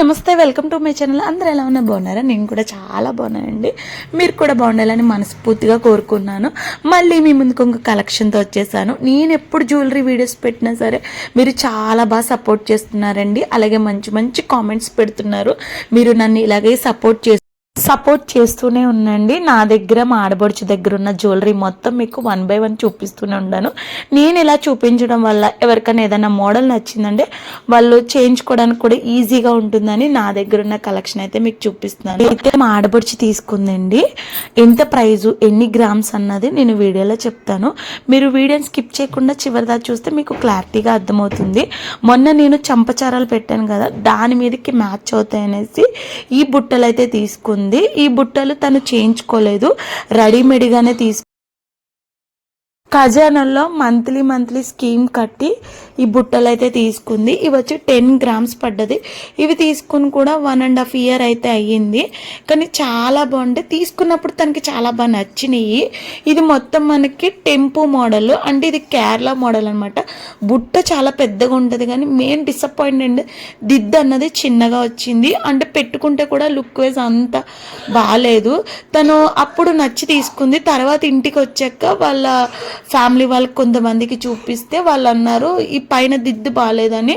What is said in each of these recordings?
నమస్తే welcome to my channel. అందరూ ఎలా ఉన్నా బాగున్నారా? నేను కూడా చాలా బాగున్నానండి. మీరు కూడా బాగుండాలని మనస్ఫూర్తిగా కోరుకున్నాను. మళ్ళీ మీ ముందుకు ఇంకొక కలెక్షన్తో వచ్చేసాను. నేను ఎప్పుడు జ్యువెలరీ వీడియోస్ పెట్టినా సరే మీరు చాలా బాగా సపోర్ట్ చేస్తున్నారండి. అలాగే మంచి మంచి కామెంట్స్ పెడుతున్నారు. మీరు నన్ను ఇలాగే సపోర్ట్ చేసి సపోర్ట్ చేస్తూనే ఉండండి. నా దగ్గర మా ఆడబడుచు దగ్గర ఉన్న జ్యువెలరీ మొత్తం మీకు వన్ బై వన్ చూపిస్తూనే ఉన్నాను నేను ఇలా చూపించడం వల్ల ఎవరికైనా ఏదైనా మోడల్ నచ్చిందంటే వాళ్ళు చేయించుకోవడానికి కూడా ఈజీగా ఉంటుందని నా దగ్గర ఉన్న కలెక్షన్ అయితే మీకు చూపిస్తున్నాను. అయితే మా ఆడబడుచు తీసుకుందండి. ఎంత ప్రైజు ఎన్ని గ్రామ్స్ అన్నది నేను వీడియోలో చెప్తాను. మీరు వీడియోని స్కిప్ చేయకుండా చివరిదా చూస్తే మీకు క్లారిటీగా అర్థమవుతుంది. మొన్న నేను చంపచారాలు పెట్టాను కదా దాని మీదకి మ్యాచ్ అవుతాయి అనేసి ఈ బుట్టలు అయితే తీసుకుంది. ఈ బుట్టలు తను చేయించుకోలేదు. రెడీమేడ్గానే తీసుకు ఖజానాలో మంత్లీ మంత్లీ స్కీమ్ కట్టి ఈ బుట్టలు అయితే తీసుకుంది. ఇవి వచ్చి టెన్ గ్రామ్స్ పడ్డది. ఇవి తీసుకుని కూడా వన్ అండ్ హాఫ్ ఇయర్ అయితే అయ్యింది. కానీ చాలా బాగుంటాయి. తీసుకున్నప్పుడు తనకి చాలా బాగా నచ్చినాయి. ఇది మొత్తం మనకి టెంపో మోడల్. అంటే ఇది కేరళ మోడల్ అనమాట బుట్ట చాలా పెద్దగా ఉంటుంది కానీ మెయిన్ డిసప్పాయింట్మెంట్ దిద్దు అన్నది చిన్నగా వచ్చింది. అంటే పెట్టుకుంటే కూడా లుక్ వైజ్ అంత బాగాలేదు తను అప్పుడు నచ్చి తీసుకుంది. తర్వాత ఇంటికి వచ్చాక వాళ్ళ ఫ్యామిలీ వాళ్ళకి కొంతమందికి చూపిస్తే వాళ్ళు అన్నారు ఈ పైన దిద్దు బాగాలేదని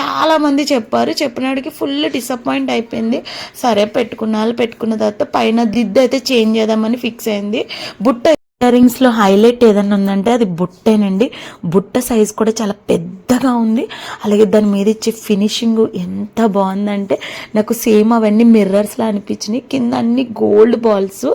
చాలామంది చెప్పారు. చెప్పినాడికి ఫుల్ డిసప్పాయింట్ అయిపోయింది. సరే పెట్టుకున్నాళ్ళు పెట్టుకున్న తర్వాత పైన దిద్దు అయితే చేంజ్ చేద్దామని ఫిక్స్ అయింది. బుట్ట ఇయర్ హైలైట్ ఏదైనా ఉందంటే అది బుట్టేనండి. బుట్ట సైజ్ కూడా చాలా పెద్దగా ఉంది. అలాగే దాని మీద ఇచ్చే ఫినిషింగ్ ఎంత బాగుందంటే నాకు సేమ్ అవన్నీ మిర్రర్స్లా అనిపించినాయి. కింద అన్ని గోల్డ్ బాల్స్.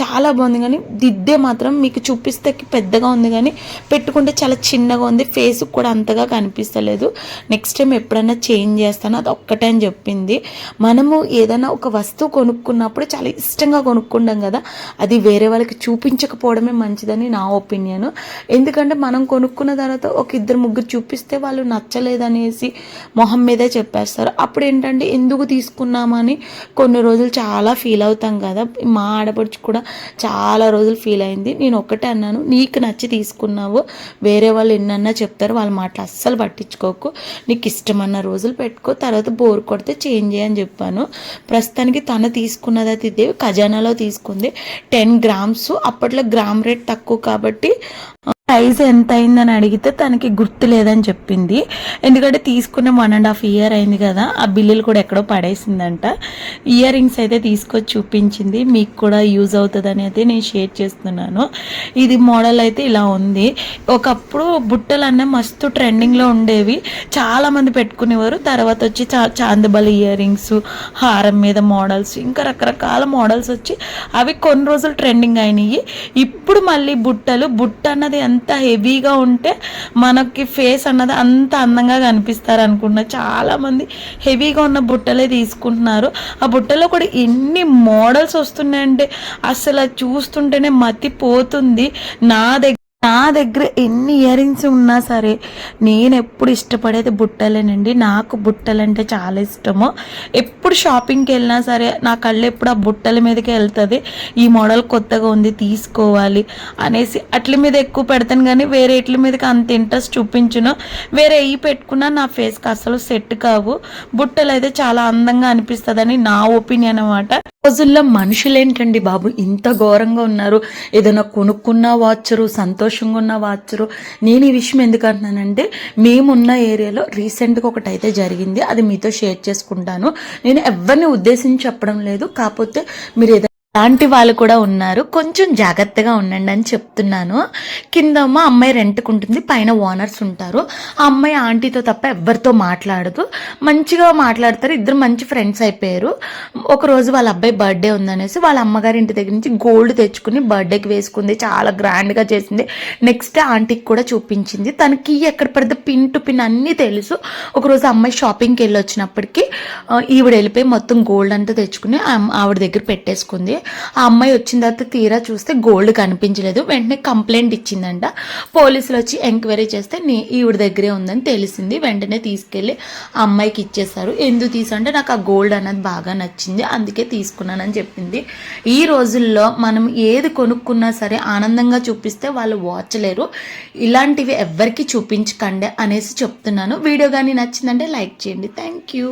చాలా బాగుంది కానీ దిద్దే మాత్రం మీకు చూపిస్తే పెద్దగా ఉంది కానీ పెట్టుకుంటే చాలా చిన్నగా ఉంది. ఫేస్ కూడా అంతగా కనిపిస్తలేదు. నెక్స్ట్ టైం ఎప్పుడైనా చేంజ్ చేస్తాను. అది ఒక్కటే అని చెప్పింది. మనము ఏదైనా ఒక వస్తువు కొనుక్కున్నప్పుడు చాలా ఇష్టంగా కొనుక్కుంటాం కదా. అది వేరే వాళ్ళకి చూపించకపోవడం చూపించకపోవడమే మంచిదని నా ఒపీనియన్. ఎందుకంటే మనం కొనుక్కున్న తర్వాత ఒక ఇద్దరు ముగ్గురు చూపిస్తే వాళ్ళు నచ్చలేదనేసి మొహం మీదే చెప్పేస్తారు. అప్పుడు ఏంటంటే ఎందుకు తీసుకున్నామని కొన్ని రోజులు చాలా ఫీల్ అవుతాం కదా. మా ఆడపడుచు కూడా చాలా రోజులు ఫీల్ అయింది. నేను ఒక్కటే అన్నాను నీకు నచ్చి తీసుకున్నావు వేరే వాళ్ళు ఎన్నన్నా చెప్తారు వాళ్ళ మాటలు అస్సలు పట్టించుకోకు. నీకు ఇష్టమన్న రోజులు పెట్టుకో తర్వాత బోర్ కొడితే చేంజ్ చేయని చెప్పాను. ప్రస్తుతానికి తను తీసుకున్నది ఇదే ఖజానాలో తీసుకుంది. టెన్ గ్రామ్స్ అప్పట్లో గ్రామ్ రేట్ తక్కువ కాబట్టి ప్రైస్ ఎంత అయిందని అడిగితే తనకి గుర్తు లేదని చెప్పింది. ఎందుకంటే తీసుకున్న వన్ అండ్ హాఫ్ ఇయర్ అయింది కదా ఆ బిల్లులు కూడా ఎక్కడో పడేసిందంట. ఇయర్ రింగ్స్ అయితే తీసుకొచ్చి చూపించింది. మీకు కూడా యూజ్ అవుతుందని అయితే నేను షేర్ చేస్తున్నాను. ఇది మోడల్ అయితే ఇలా ఉంది. ఒకప్పుడు బుట్టలు అన్న మస్తు ట్రెండింగ్లో ఉండేవి. చాలామంది పెట్టుకునేవారు. తర్వాత వచ్చి చా చాందబల్ ఇయర్ రింగ్స్ హారం మీద మోడల్స్ ఇంకా రకరకాల మోడల్స్ వచ్చి అవి కొన్ని రోజులు ట్రెండింగ్ అయినాయి. ఇప్పుడు మళ్ళీ బుట్టలు బుట్ట అన్నది ఎంత హెవీగా ఉంటే మనకి ఫేస్ అన్నది అంత అందంగా కనిపిస్తారు అనుకున్నా చాలా మంది హెవీగా ఉన్న బుట్టలే తీసుకుంటున్నారు. ఆ బుట్టలో కూడా ఎన్ని మోడల్స్ వస్తున్నాయంటే అసలు చూస్తుంటేనే చూస్తుంటేనే మతిపోతుంది. నా దగ్గర నా దగ్గర ఎన్ని ఇయర్ రింగ్స్ ఉన్నా సరే నేను ఎప్పుడు ఇష్టపడేది బుట్టలేనండి. నాకు బుట్టలంటే చాలా ఇష్టము. ఎప్పుడు షాపింగ్కి వెళ్ళినా సరే నా కళ్ళు ఎప్పుడు ఆ బుట్టల మీదకి వెళ్తుంది. ఈ మోడల్ కొత్తగా ఉంది తీసుకోవాలి అనేసి అట్ల మీద ఎక్కువ పెడతాను కానీ వేరే ఇట్ల మీదకి అంత ఇంట్రెస్ట్ చూపించును. వేరే ఈ పెట్టుకున్నా నా ఫేస్కి అసలు సెట్ కావు. బుట్టలు అయితే చాలా అందంగా అనిపిస్తుందని నా ఒపీనియన్ అనమాట రోజుల్లో మనుషులేంటండి బాబు? ఇంత ఘోరంగా ఉన్నారు. ఏదైనా కొనుక్కున్న వాచరు సంతోషంగా ఉన్న వాచరు. నేను ఈ విషయం ఎందుకు అంటున్నానంటే మేమున్న ఏరియాలో రీసెంట్గా ఒకటి అయితే జరిగింది. అది మీతో షేర్ చేసుకుంటాను. నేను ఎవరిని ఉద్దేశించి చెప్పడం లేదు. కాకపోతే మీరు ఏదైనా అలాంటి వాళ్ళు కూడా ఉన్నారు. కొంచెం జాగ్రత్తగా ఉండండి అని చెప్తున్నాను. కింద మా అమ్మాయి రెంట్కు ఉంటుంది పైన ఓనర్స్ ఉంటారు. ఆ అమ్మాయి ఆంటీతో తప్ప ఎవరితో మాట్లాడదు. మంచిగా మాట్లాడతారు. ఇద్దరు మంచి ఫ్రెండ్స్ అయిపోయారు. ఒకరోజు వాళ్ళ అబ్బాయి బర్త్డే ఉందనేసి వాళ్ళ అమ్మగారి ఇంటి దగ్గర నుంచి గోల్డ్ తెచ్చుకుని బర్త్డేకి వేసుకుంది. చాలా గ్రాండ్గా చేసింది. నెక్స్ట్ ఆంటీకి కూడా చూపించింది. తనకి ఎక్కడ పడితే పిన్ టు పిన్ అన్నీ తెలుసు. ఒకరోజు అమ్మాయి షాపింగ్కి వెళ్ళి వచ్చినప్పటికీ ఈవిడ వెళ్ళిపోయి మొత్తం గోల్డ్ అంతా తెచ్చుకుని ఆవిడ దగ్గర పెట్టేసుకుంది. ఆ అమ్మాయి వచ్చిన తర్వాత తీరా చూస్తే గోల్డ్ కనిపించలేదు. వెంటనే కంప్లైంట్ ఇచ్చిందంట. పోలీసులు వచ్చి ఎంక్వైరీ చేస్తే నీ ఈవిడ దగ్గరే ఉందని తెలిసింది. వెంటనే తీసుకెళ్ళి ఆ అమ్మాయికి ఇచ్చేసారు ఎందుకు తీసుంటే నాకు ఆ గోల్డ్ అన్నది బాగా నచ్చింది. అందుకే తీసుకున్నానని చెప్పింది. ఈ రోజుల్లో మనం ఏది కొనుక్కున్నా సరే ఆనందంగా చూపిస్తే వాళ్ళు వాచలేరు. ఇలాంటివి ఎవ్వరికి చూపించకండి అనేసి చెప్తున్నాను. వీడియో కానీ నచ్చిందంటే లైక్ చేయండి. Thank you.